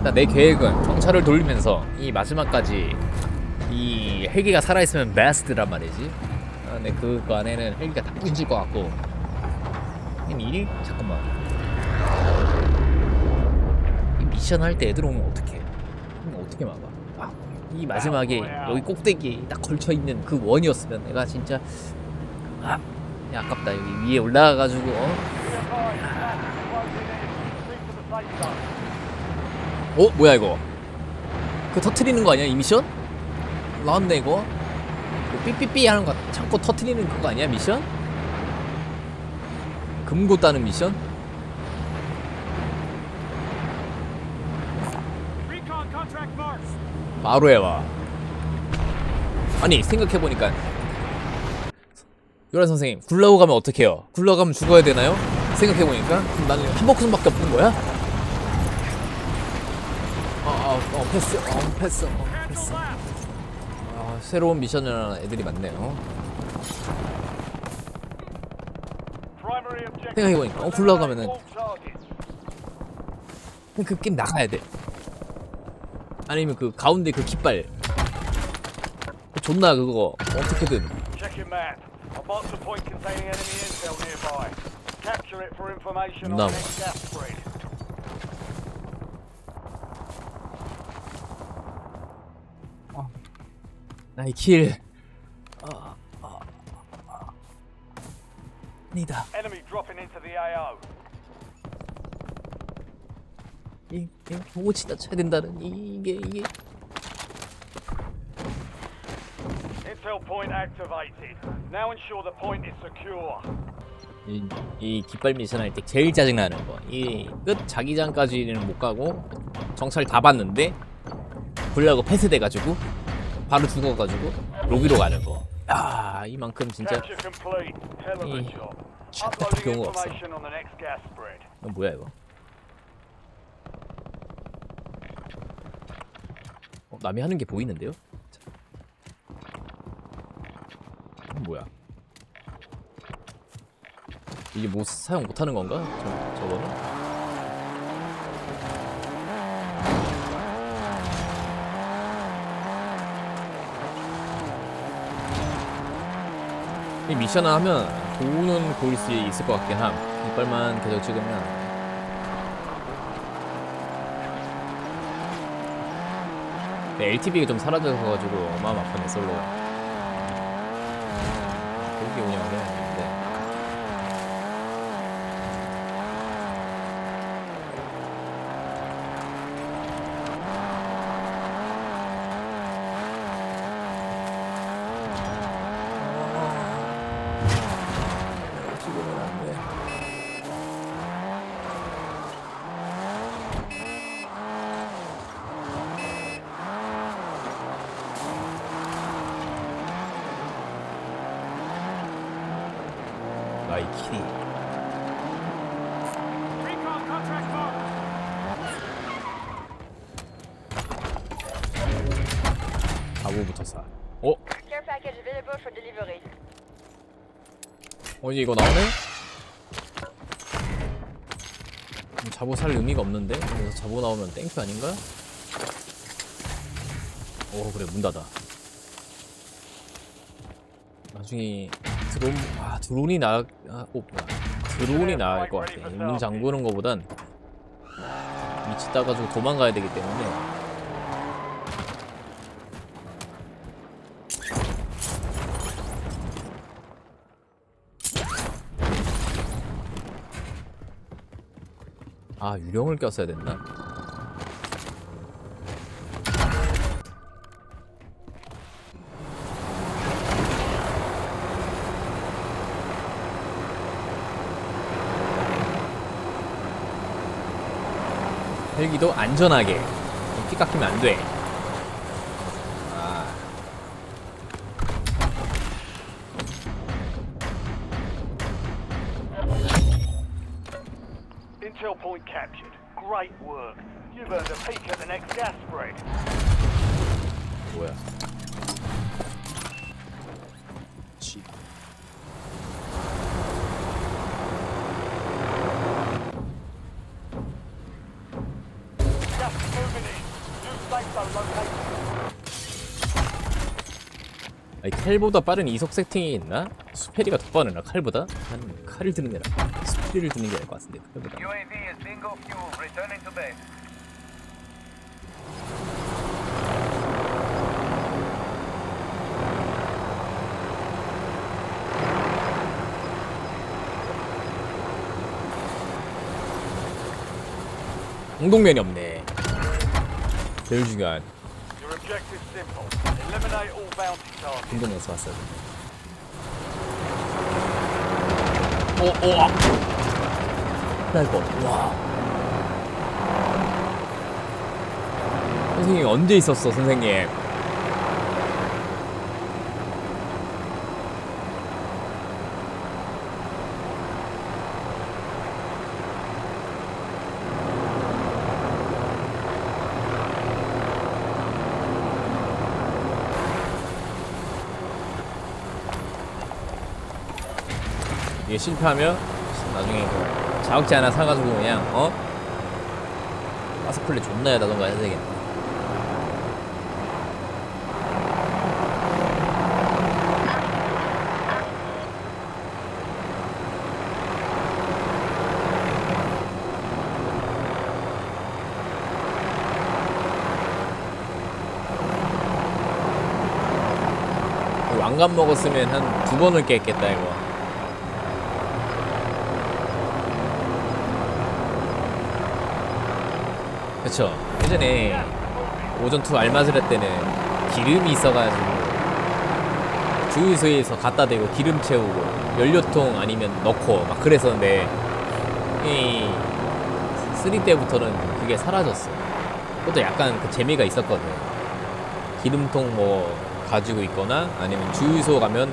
일단 내 계획은 정찰을 돌리면서 이 마지막까지 이 헬기가 살아있으면 베스트란 말이지. 아, 근데 그거 안에는 헬기가 다 부딪힐 것 같고. 이 일? 잠깐만. 이 미션 할 때 애들 오면 어떡해? 어떻게 막아? 아, 이 마지막에 여기 꼭대기에 딱 걸쳐 있는 그 원이었으면 내가 진짜 아, 야, 아깝다 여기 위에 올라가가지고 어? 어 뭐야 이거? 그 터트리는 거 아니야 이 미션? 나왔네 이거. 그 삐삐삐 하는 거 참고 터트리는 그거 아니야 미션? 금고 따는 미션? 바로 해와. 아니 생각해보니까 요란 선생님 굴라고 가면 어떡해요? 굴라고 가면 죽어야 되나요? 생각해보니까 그럼 나는 한복순밖에 없는 거야? 아, 아, 어, 패스, 어, 패스, 어, 패스. 아, 새로운 미션을 하는 애들이 많네요. 생각해보니까 어, 굴라고 가면은 All targets. 그냥 그 게임 나가야 돼. 아니면 그 가운데 그 깃발. 그 존나 그거 어떻게든 your map. 나의 길. 아, 아, 아. 아니다. Enemy dropping into the AO. 이, 이 보고 지나쳐야 된다는 이- 이게 이게 Intel point activated. Now ensure the point is secure. 이, 이 깃발 미션 할 때 제일 짜증 나는 거. 이 끝 자기장까지는 못 가고 정찰 다 봤는데 불려고 패스돼가지고 바로 죽어가지고 로비로 가는 거. 아 이만큼 진짜 이- Uploading 경우가 없어. 어, 뭐야 이거? 어, 남이 하는 게 보이는데요? 뭐야? 이게 뭐 사용 못하는 건가? 저, 저거는? 이 미션을 하면 돈은 보일 수 있을 것 같긴 함. 이빨만 계속 찍으면 LTV가 좀 사라져가지고 마음 아프네 솔로가. 그렇게 운영을 해야 되는데. 죽으면 안 돼. 나이 키리. Recon contract marked. 가구부터 사. 어? 어 이제 이거 나오네? 음, 자보 살 의미가 없는데? 그래서 자보 나오면 땡큐 아닌가? 오 그래 문 닫아 나중에 드론 아 드론이 나 아, 오, 뭐야. 드론이 나을 것 같아 문 잠그는 거보단 위치 따가지고 도망가야 되기 때문에 아 유령을 꼈어야 됐나? 헬기도 안전하게 피 깎이면 안 돼. Gas is moving in. New safe zone location. 아니, 칼보다 빠른 이석 세팅이 있나? 수페리가 더 빠르나 칼보다? 난 칼을 드는 게라 수페리를 드는 게 나을 것 같은데 칼보다 UAV is bingo fuel. Returning to base. 공동면이 없네 제일 중요한 Your objective simple. Eliminate all bounty targets. 공동면에서 왔어야 돼 오, 오, 아! 스나이퍼, 와. 선생님 언제 있었어, 선생님? 이게 실패하면 나중에 그 자극제 하나 사가지고 그냥 어 가스플레이 존나 해다던가 해야 되겠네. 왕관 먹었으면 한 두 번을 깼겠다 이거. 그쵸. 예전에 오전 투 알마즈레 때는 기름이 있어가지고 주유소에서 갖다 대고 기름 채우고 연료통 아니면 넣고 막 그랬었는데 이 3 때부터는 그게 사라졌어 그것도 약간 그 재미가 있었거든. 기름통 뭐 가지고 있거나 아니면 주유소 가면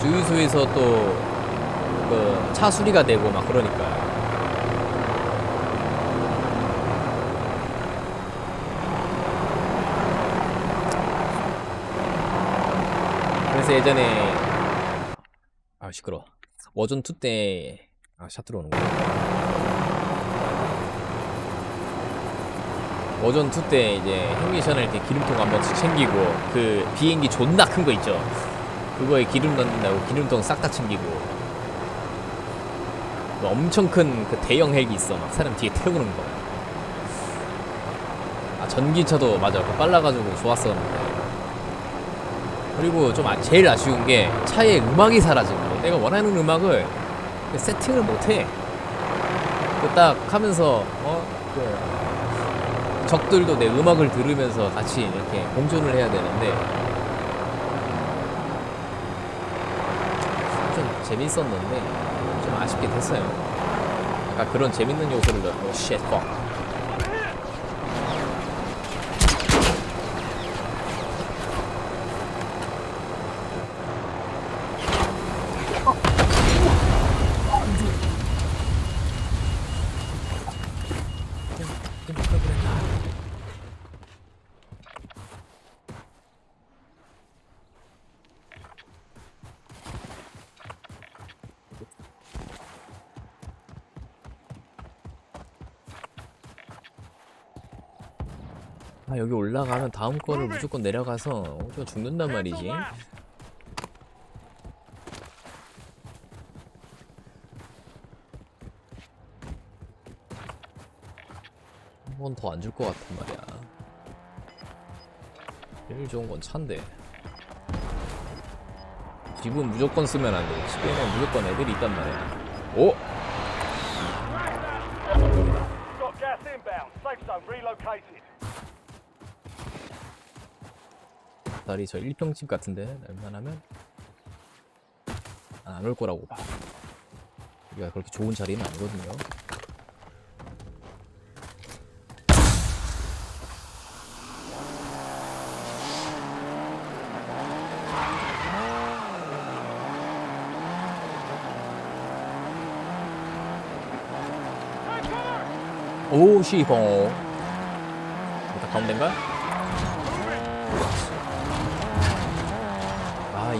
주유소에서 또 그 차 수리가 되고 막 그러니까 그래서 예전에 아 시끄러 워전 2 때 아 샷 들어오는 거 워전 2 때 이제 할때 기름통 한 번씩 챙기고 그 비행기 존나 큰 거 있죠? 그거에 기름 넣는다고 기름통 싹 다 챙기고. 그 엄청 큰 그 대형 헬기 있어. 막 사람 뒤에 태우는 거. 아 전기차도 맞아. 그거 빨라가지고 좋았었는데 그리고 좀 아- 제일 아쉬운 게 차에 음악이 사라진 거. 내가 원하는 음악을 그 세팅을 못해. 그딱 하면서 어 그 적들도 내 음악을 들으면서 같이 이렇게 공존을 해야 되는데 좀 재밌었는데 좀 아쉽게 됐어요. 약간 그런 재밌는 요소를 넣고 shit fuck. 아 여기 올라가면 다음 거를 무조건 내려가서 어, 저 죽는단 말이지. 한 번 더 안 줄 것 같단 말이야. 제일 좋은 건 차인데. 집은 무조건 쓰면 안 돼. 집에는 무조건 애들이 있단 말이야. 오! 다리 저 1평집 같은데 웬만하면 안 올 거라고 봐. 여기가 그렇게 좋은 자리는 아니거든요. 오 시봉. 다 가운데인가?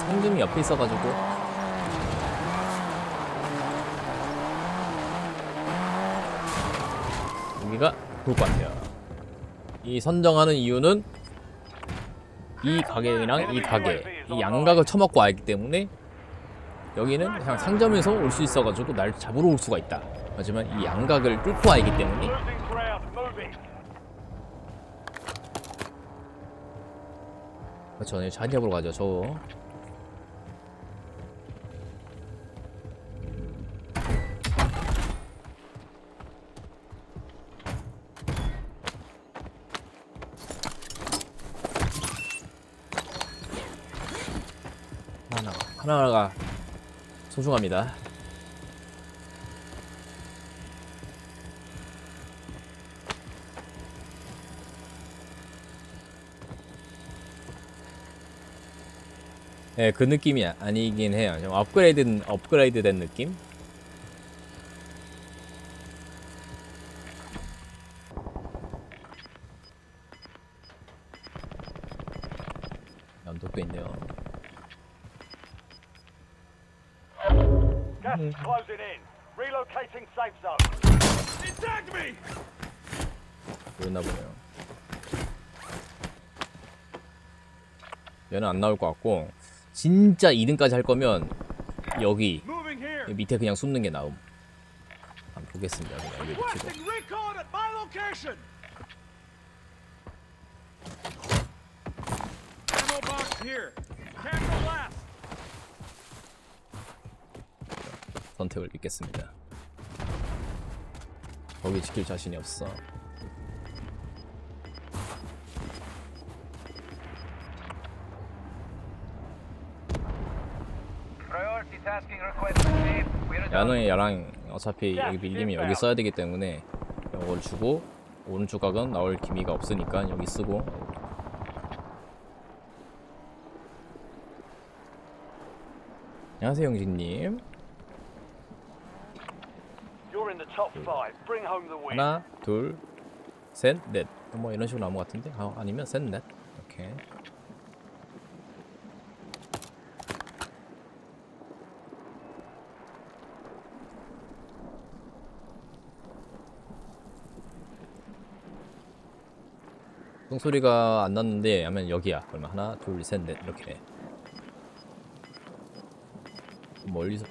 상금이 옆에 있어가지고. 여기가 좋을 것 같아요. 이 선정하는 이유는 이 가게랑 이 가게 이 양각을 처먹고 알기 때문에 여기는 그냥 상점에서 올 수 있어가지고 날 잡으러 올 수가 있다. 하지만 이 양각을 뚫고 알기 때문에 차 잡으러 가죠. 저 하나가 하나가 소중합니다. 예, 그 느낌이 아- 아니긴 해요. 좀 업그레이드 업그레이드 된 느낌? 연독도 있네요. Gas is closing in. Relocating safe zone. Attack me! 그랬나 보네요. 얘는 안 나올 것 같고 진짜 2등까지 할 거면 여기 Moving here. 이 밑에 그냥 숨는 게 나음. 한번 보겠습니다. 그냥 여기 놓치고. Requesting recon at my location. Ammo box here. 선택을 믿겠습니다. 거기 지킬 자신이 없어. 야노의 야랑 어차피 여기 밀리면 여기 써야 되기 때문에 이걸 주고 오른쪽 각은 나올 기미가 없으니까 여기 쓰고. 안녕하세요 영진님 하나 둘 셋 넷 뭐 이런 식으로 나온 것 같은데? 아, 아니면 셋넷. 오케이. 똥소리가 안 났는데 하면 여기야. 그러면 하나 둘 셋 넷. 이렇게 멀리서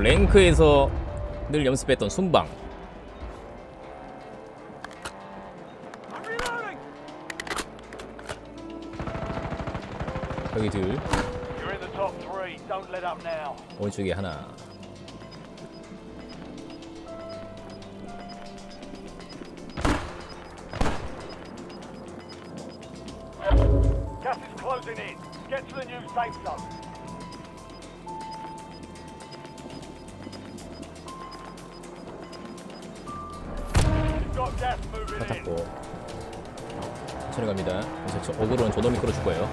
랭크에서 늘 연습했던 순방. 여기 둘. 오른쪽에 하나 Gas is closing in. Get to the new safe zone. 천천히 갑니다. 그래서 저 어그로는 저놈이 끌어줄 거예요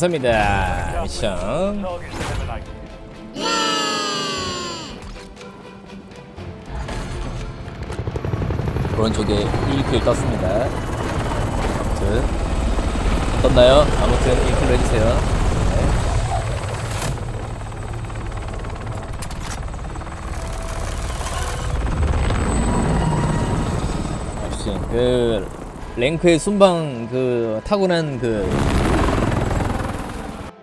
감사합니다. 미션. 오른쪽에 1킬 떴습니다. 아무튼 떴나요? 아무튼 1킬 해주세요. 네. 그 랭크의 순방 그 타고난 그